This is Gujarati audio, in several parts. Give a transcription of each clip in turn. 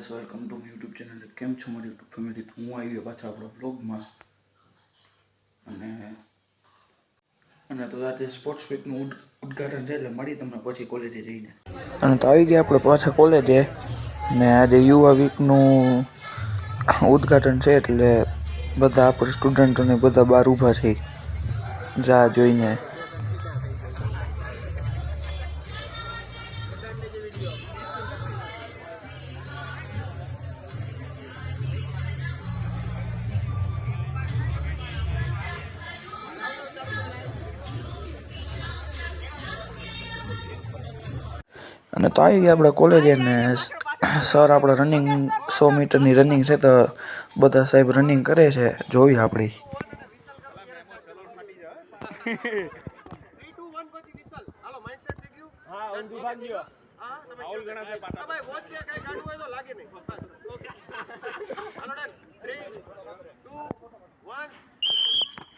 Guys welcome to my YouTube channel કેમ છો મારી યુટ્યુબ ફેમિલી હું આવી ગયો પાછા આપણા બ્લોગમાં અને અને તો આજે સ્પોર્ટ્સ વીકનું ઉદઘાટન છે, એટલે મળી તમને પછી કોલેજે જઈને. અને તો આવી ગયા આપણે પાછા કોલેજે ને આજે યુવા વીકનું ઉદ્ઘાટન છે, એટલે બધા આપણે સ્ટુડન્ટોને બધા બહાર ઊભા છે. રાહ જોઈને. અને તો આવી ગયા આપણે કોલેજે ને સર આપણે રનિંગ સો મીટરની રનિંગ છે તો બધા સાહેબ રનિંગ કરે છે. જોઈ આપણી. થ્રી ટુ પેલા પછી વિસલ હાલો માઇન્ડ સેટ થઈ ગયું હા ઊંધું ભાગ્યો હા તમે રાહુલ ગણાશે પાટા. હા, ભાઈ વોચ કે કઈ ગાડું હોય તો લાગે નહીં બસ ઓકે હાલો done three two one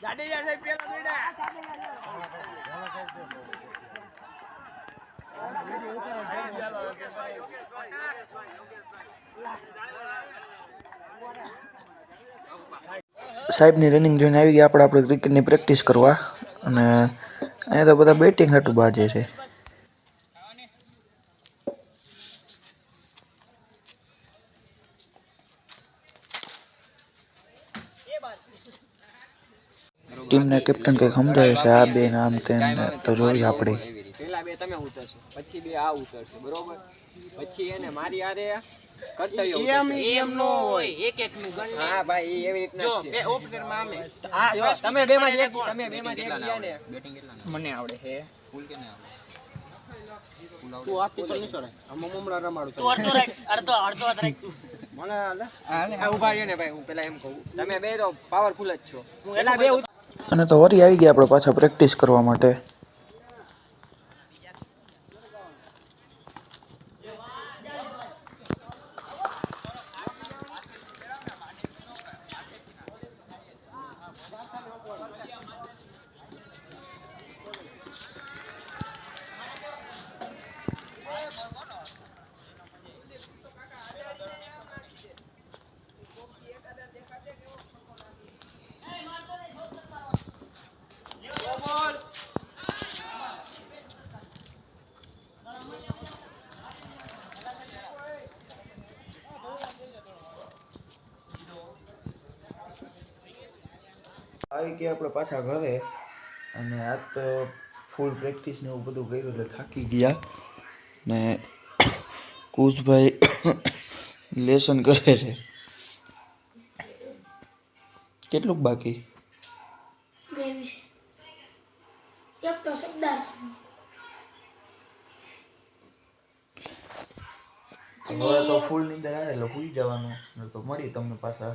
Jadeja સાહેબ પેલા દોડ્યા સાહેબની રનિંગ જોઈને આવી ગયા. આપણે આપણે ક્રિકેટની પ્રેક્ટિસ કરવા. અને અહીંયા તો બધા બેટિંગ હાટું બાજે છે. ટીમને કેપ્ટન કંઈક સમજાવે છે, આ બે નામ તેમ તો જોઈએ આપણે. પેલા બે તમે ઉતરશો, પછી બે આ ઉતરશે, બરોબર? પછી એને મારી આરે એમ નો હોય. એક એક નું ગણ હા ભાઈ એવી રીતના જો બે ઓપનરમાં અમે હા જો તમે બે માં એક તમે બે માં એક ગયા ને મને આવડે હે. તું આથી ચાલ નહીં સોરાય આમ મમરા રમાડું તું અડધો રાખ અડધો અડધો રાખ તું. મને હાલે આ ઊભા રહ્યો ને ભાઈ હું પેલા એમ કહું. તમે બે તો પાવરફુલ જ છો. પેલા બે અને તો વરી આવી ગયા આપણે પાછા પ્રેક્ટિસ કરવા માટે. આવી ગયા આપણે પાછા ઘરે અને આ તો ફૂલ પ્રેક્ટિસ ને એવું બધું કર્યું એટલે થાકી ગયા. ને કુશભાઈ લેસન કરે છે. કેટલુંક બાકી? હવે તો ફૂલ નીંદર આવે એટલે ભૂલી જવાનું. તો મળી તમને પાછા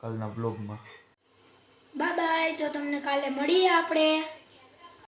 કાલના બ્લોગમાં બાય બાય તો તમને કાલે મળીએ આપણે.